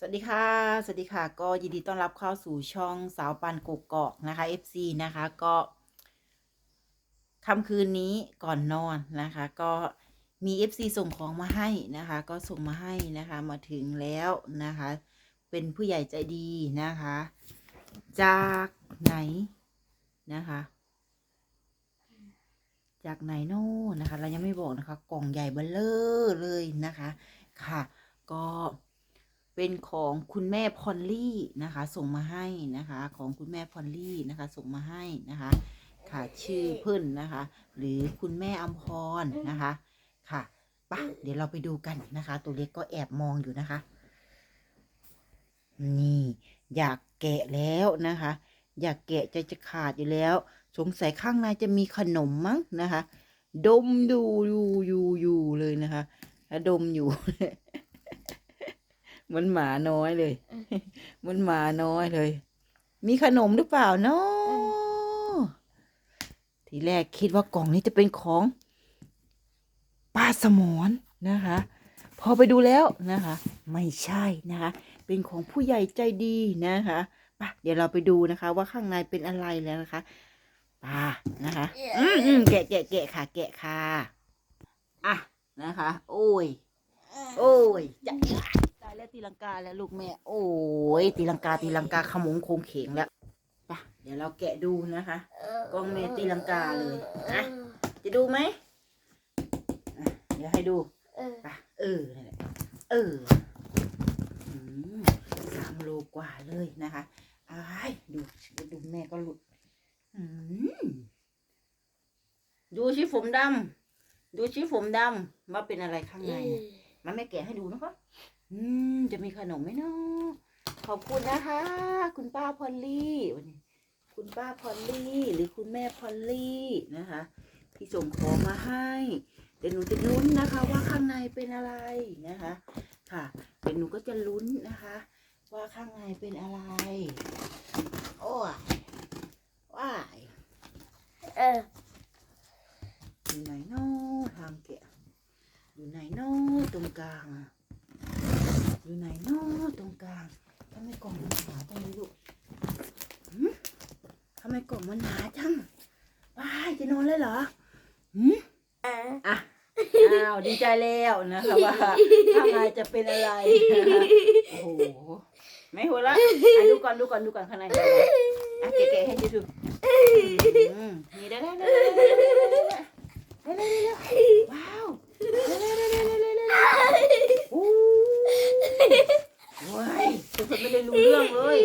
สวัสดีค่ะ สวัสดีค่ะ ก็ยินดีต้อนรับเข้าสู่ช่องสาวปันกกอกนะคะ FC นะคะก็ค่ำคืนนี้ก่อนนอนนะคะ ก็มี FC ส่งของมาให้นะคะ ก็ส่งมาให้นะคะมาถึงแล้วนะคะ เป็นผู้ใหญ่ใจดีนะคะ จากไหนนะคะ จากไหนโน่นะคะ เรายังไม่บอกนะคะ กล่องใหญ่เบ้อเลอเลยนะคะ ค่ะ ก็ เป็นของคุณแม่พอลลี่นะคะ ส่งมาให้นะคะ ของคุณแม่พอลลี่นะคะ ส่งมาให้นะคะ ค่ะชื่อเพิ่นนะคะ หรือคุณแม่อัมพรนะคะ ค่ะปะเดี๋ยวเราไปดูกันนะคะ ตัวเล็กก็แอบมองอยู่นะคะ นี่อยากแกะแล้วนะคะ อยากแกะใจจะขาดอยู่แล้ว สงสัยข้างในจะมีขนมมั้งนะคะ ดมดูอยู่อยู่อยู่เลยนะคะแล้วดมอยู่ เหมันหมาน้อยเลยเหมันหมาน้อยเลย มีขนมหรือเปล่าเนาะทีแรกคิดว่ากล่องนี้จะเป็นของป้าสมอนนะคะ พอไปดูแล้วนะคะ ไม่ใช่นะคะ เป็นของผู้ใหญ่ใจดีนะคะไปะเดี๋ยวเราไปดูนะคะ ว่าข้างในเป็นอะไรแล้วนะคะป่านะคะ อืมอืมแกะแกะแกะค่ะ แกะค่ะ อะ นะคะ โอ้ย โอ้ยจะตาย แล้วตีลังกาแล้วลูกแม่ โอ้ยตีลังกาตีลังกาขมงโคงเขงแล้วไปะเดี๋ยวเราแกะดูนะคะกล้องเมตีลังกาเลยนะจะดูไหมอะเดี๋ยวให้ดูไปะเออนั่นแหละเอออืมสามโลกว่าเลยนะคะอ้ายดูดูแม่ก็หลุดอืมดูชิผมดำดูชิผมดำว่าเป็นอะไรข้างในน่ะมันไม่แกะให้ดูนะคะ อืม จะมีขนมไหมเนาะขอบคุณนะคะ คุณป้าพอลลี่วันนี้ คุณป้าพอลลี่หรือคุณแม่พอลลี่นะคะที่ส่งของมาให้เดี๋ยวหนูจะลุ้นนะคะ ว่าข้างในเป็นอะไรนะคะ ค่ะเดี๋ยวหนูก็จะลุ้นนะคะ ว่าข้างในเป็นอะไร โอ้ยว้ายเอออยู่ไหนเนาะทางแกะอยู่ไหนเนาะตรงกลาง อยู่ไหนนาะตรงกลางทำไมกล่องมันหาจังเลยลูกทำไมกล่องมันหาจังว้ายจะนอนเลยเหรอหือะอ้าวดีใจแล้วนะคะว่าถ้างายจะเป็นอะไรนะคะโอ้โหไม่หัวละดูก่อนดูก่อนดูก่อนข้างในอะเก๋ๆให้ดูอืมนี่ได้ได้ได้ได้ได้ได้ว้าวได้ได้ได้ได้ได้ได้ได้ ว้ายทุกคนไม่ได้รู้เรื่องเลย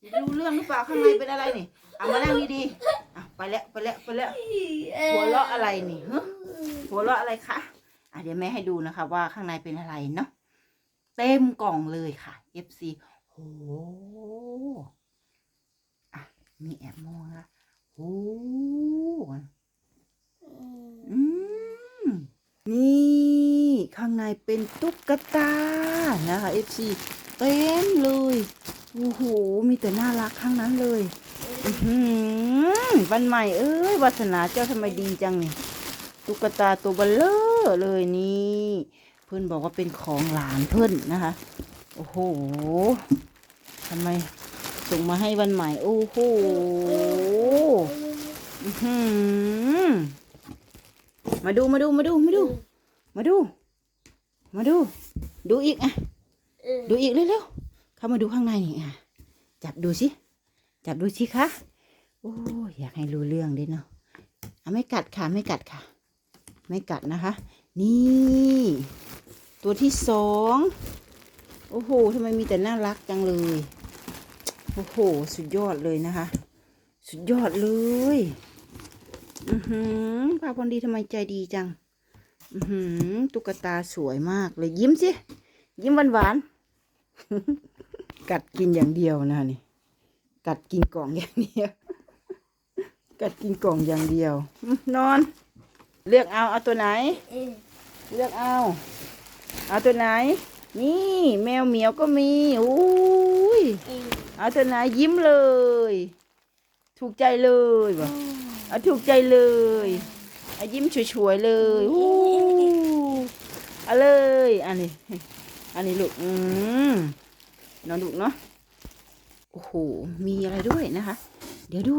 ไม่รู้เรื่องหรือเปล่าข้างในเป็นอะไรนี่เอามานั่งดีๆอะไปแล้วไปแล้วไปแล้วหัวเราะอะไรนี่ฮะหัวเราะอะไรคะอะเดี๋ยวแม่ให้ดูนะคะ ว่าข้างในเป็นอะไรเนาะเต็มกล่องเลยค่ะ FC โหอะมีแอบมองนะโหอืม ในเป็นตุ๊กตานะคะ FC เต็มเลยโอ้โหมีแต่น่ารักข้างนั้นเลยวันใหม่เอ้ยวาสนาเจ้าทำไมดีจังนี่ตุ๊กตาตัวเบลเลอร์เลยนี่ เพื่อนบอกว่าเป็นของหลานเพื่อนนะคะ โอ้โหทำไมส่งมาให้วันใหม่ โอ้โหอื้อหือมาดูมาดูมาดูมาดู มาดู มาดู ดูอีกอะ ดูอีกเร็วๆ เข้ามาดูข้างในนี่อะ จับดูสิ จับดูสิคะ โอ้ยอยากให้รู้เรื่องด้วยเนาะอะไม่กัดค่ะไม่กัดค่ะ ไม่กัดนะคะ นี่ ตัวที่สอง โอ้โหทำไมมีแต่น่ารักจังเลย โอ้โห สุดยอดเลยนะคะ สุดยอดเลย อือหือป้าพรดีทำไมใจดีจังอือ หือตุ๊กตาสวยมากเลยยิ้มสิ ยิ้มหวานหวานๆกัดกินอย่างเดียวนะนี่ กัดกินกล่องอย่างเดียว กัดกินกล่องอย่างเดียว นอน เลือกเอาเอาตัวไหน เลือกเอา เอาตัวไหน นี่แมวเหมียวก็มีอุ้ยเอาตัวไหนยิ้มเลย ถูกใจเลยบ่เอาถูกใจเลย อายิ้มช่วยๆเลยอู้เอาเลย อันนี้ อันนี้ลูก อืมนอนดุเนาะ โอ้โห มีอะไรด้วยนะคะ เดี๋ยวดู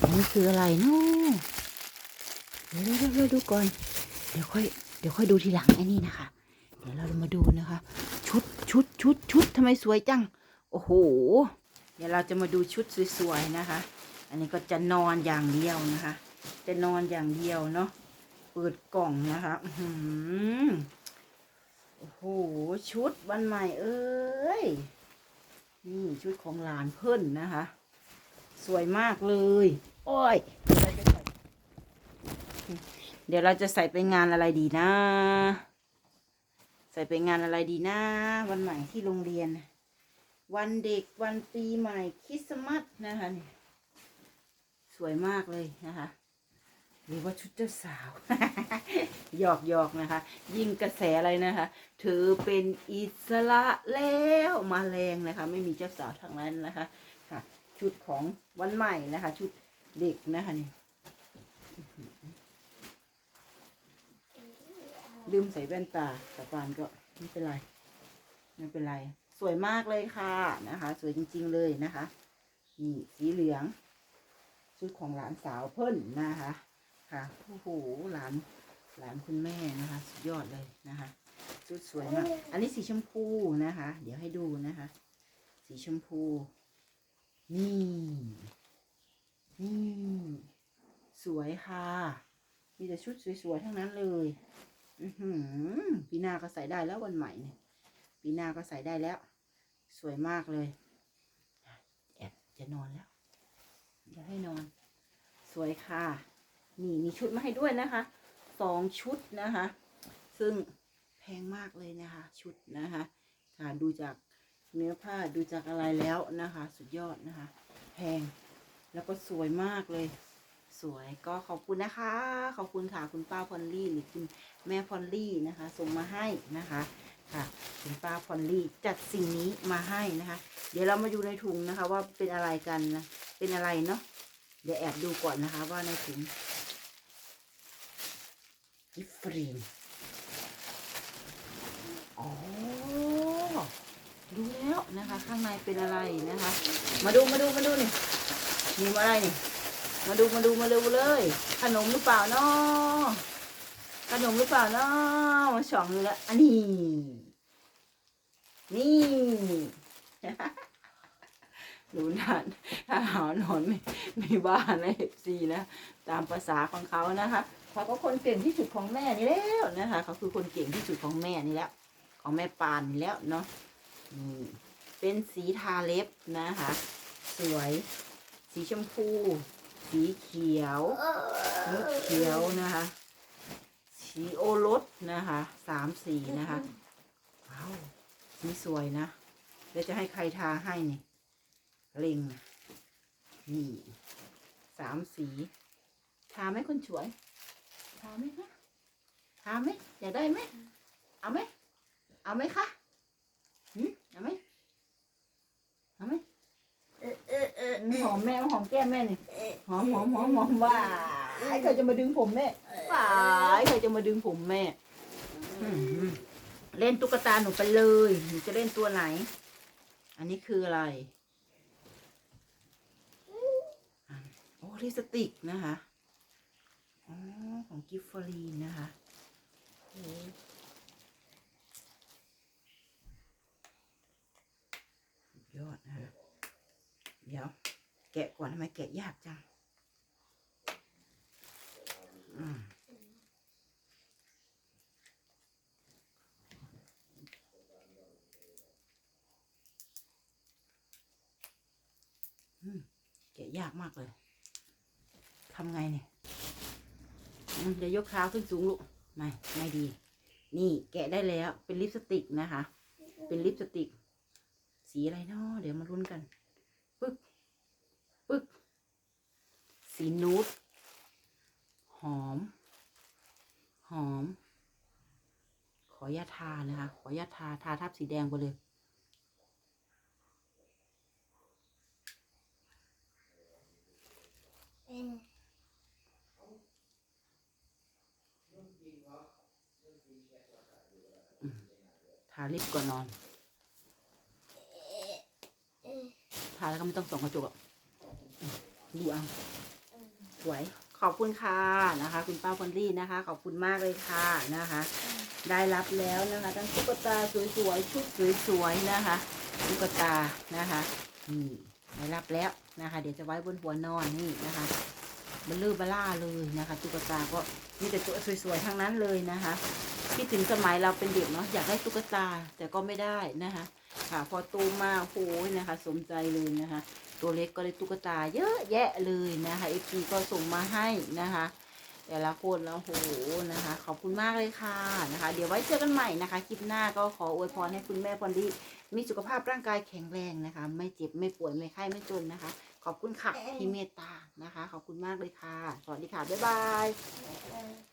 อันนี้คืออะไรเนาะเดี๋ยวเดี๋ยวเดี๋ยวดูก่อน เดี๋ยวค่อย เดี๋ยวค่อยดูทีหลังไอ้นี่นะคะ เดี๋ยวเรามาดูนะคะ ชุด ชุด ชุด ชุดทำไมสวยจัง โอ้โห เดี๋ยวเราจะมาดูชุดสวยๆนะคะ อันนี้ก็จะนอนอย่างเดียวนะคะ จะนอนอย่างเดียวเนาะเปิดกล่องนะคะหโอ้โหชุดวันใหม่เอ้ยนี่ชุดของหลานเพิ่นนะคะ สวยมากเลย โอ้ย เดี๋ยวเราจะใส่ไปงานอะไรดีนะ ใส่ไปงานอะไรดีนะ วันใหม่ที่โรงเรียน วันเด็กวันปีใหม่คริสต์มาสนะคะนี่สวยมากเลยนะคะ หรือว่าชุดเจ้าสาวหยอกหยอกนะคะ ยิ่งกระแสอะไรนะคะเธอเป็นอิสระแล้วมาแรงนะคะ ไม่มีเจ้าสาวทางนั้นนะคะ ค่ะ ชุดของวันใหม่นะคะ ชุดเด็กนะคะนี่ลืมใส่แว่นตาแต่ปานก็ไม่เป็นไรไม่เป็นไร สวยมากเลยค่ะนะคะ สวยจริง ๆเลยนะคะนี่สีเหลือง ชุดของหลานสาวเพิ่นนะคะ ค่ะโอ้โหหลานหลานคุณแม่นะคะ สุดยอดเลยนะคะชุดสวยมากอันนี้สีชมพูนะคะ เดี๋ยวให้ดูนะคะ สีชมพูนี่นี่สวยค่ะ มีแต่ชุดสวยๆทั้งนั้นเลยอือหือปีหน้าก็ใส่ได้แล้ววันใหม่เนี่ยปีหน้าก็ใส่ได้แล้ว สวยมากเลยแอบจะนอนแล้ว จะให้นอน สวยค่ะ นี่มีชุดมาให้ด้วยนะคะสองชุดนะคะ ซึ่งแพงมากเลยนะคะ ชุดนะคะค่ะดูจากเนื้อผ้าดูจากอะไรแล้วนะคะ สุดยอดนะคะ แพงแล้วก็สวยมากเลย สวยก็ขอบคุณนะคะ ขอบคุณค่ะคุณป้าพอลลี่หรือคุณแม่พอลลี่นะคะ ส่งมาให้นะคะค่ะคุณป้าพอลลี่จัดสิ่งนี้มาให้นะคะ เดี๋ยวเรามาดูในถุงนะคะ ว่าเป็นอะไรกันนะเป็นอะไรเนาะเดี๋ยวแอบดูก่อนนะคะ ว่าในถุง กิฟฟรีอ๋อดูแล้วนะคะ ข้างในเป็นอะไรนะคะ มาดูมาดูมาดูนี่มีอะไรนี่ มาดูมาดูมาดูเลย ขนมหรือเปล่าเนาะขนมหรือเปล่าเนาะมาสองดูแล้วอันนี้ นี่ดูนานถ้าหานอนไม่ไม่บ้านในเอฟซีนะ ตามภาษาของเขานะคะ เขาก็คนเก่งที่สุดของแม่นี่แล้วนะคะเขาคือคนเก่งที่สุดของแม่นี่แล้วของแม่ปานนี่แล้วเนาะนี่เป็นสีทาเล็บนะคะ สวย สีชมพู สีเขียวมุกเขียวนะคะ สีโอรสนะคะสามสีนะคะว้าวนี่สวยนะเดี๋ยวจะให้ใครทาให้นี่เล็งนี่สามสี ทาไหมคนสวย ทาไหมคะทาไหมอยากได้ไหมเอาไหมเอาไหมคะหืมเอาไหมเอาไหมหอมแม่หอมแก้มแม่นี่หอมหอมหอมหอมว่าไอ้ใครจะมาดึงผมแม่ฝ่ายใครจะมาดึงผมแม่อืมเล่นตุ๊กตาหนูไปเลยหนูจะเล่นตัวไหน อันนี้คืออะไรโอ้ลิปสติกนะคะอ๋อของ กิฟฟรีนนะคะโอ้ยอดนะคะเดี๋ยว แกะก่อนทำไมแกะยากจังอืมแกะยากมากเลยทำไงเนี่ย อืมเดี๋ยวยกเท้าขึ้นสูงลูกไม่ไม่ดี นี่แกะได้แล้วเป็นลิปสติกนะคะ เป็นลิปสติก สีอะไรเนาะเดี๋ยวมาลุ้นกันปึ๊กปึ๊กสีนูดหอม หอม ขออยาทานะคะขออยาทาทาทับสีแดงไปเลย ทาลิปก่อนนอนทาแล้วก็ไม่ต้องส่องกระจกอะดูเอาสวย ขอบคุณค่ะนะคะ คุณป้าพอลลี่นะคะ ขอบคุณมากเลยค่ะนะคะ ได้รับแล้วนะคะทั้งตุ๊กตาสวยๆชุดสวยๆนะคะตุ๊กตานะคะนี่ได้รับแล้วนะคะ เดี๋ยวจะไว้บนหัวนอนนี่นะคะบลลือบล่าเลยนะคะตุ๊กตาก็มีแต่ตัวสวยๆทั้งนั้นเลยนะคะ คิดถึงสมัยเราเป็นเด็กเนาะอยากได้ตุ๊กตาแต่ก็ไม่ได้นะคะ ค่ะพอโตมาโอ้ยนะคะ สมใจเลยนะคะ ตัวเล็กก็ได้ตุ๊กตาเยอะแยะเลยนะคะเอฟซีก็ส่งมาให้นะคะแต่ละคนแล้วโหนะคะ ขอบคุณมากเลยค่ะนะคะ เดี๋ยวไว้เจอกันใหม่นะคะคลิปหน้าก็ขออวยพรให้คุณแม่พรดีมีสุขภาพร่างกายแข็งแรงนะคะ ไม่เจ็บไม่ป่วยไม่ไข้ไม่จนนะคะ ขอบคุณค่ะที่เมตตานะคะ ขอบคุณมากเลยค่ะ สวัสดีค่ะ บ๊ายบาย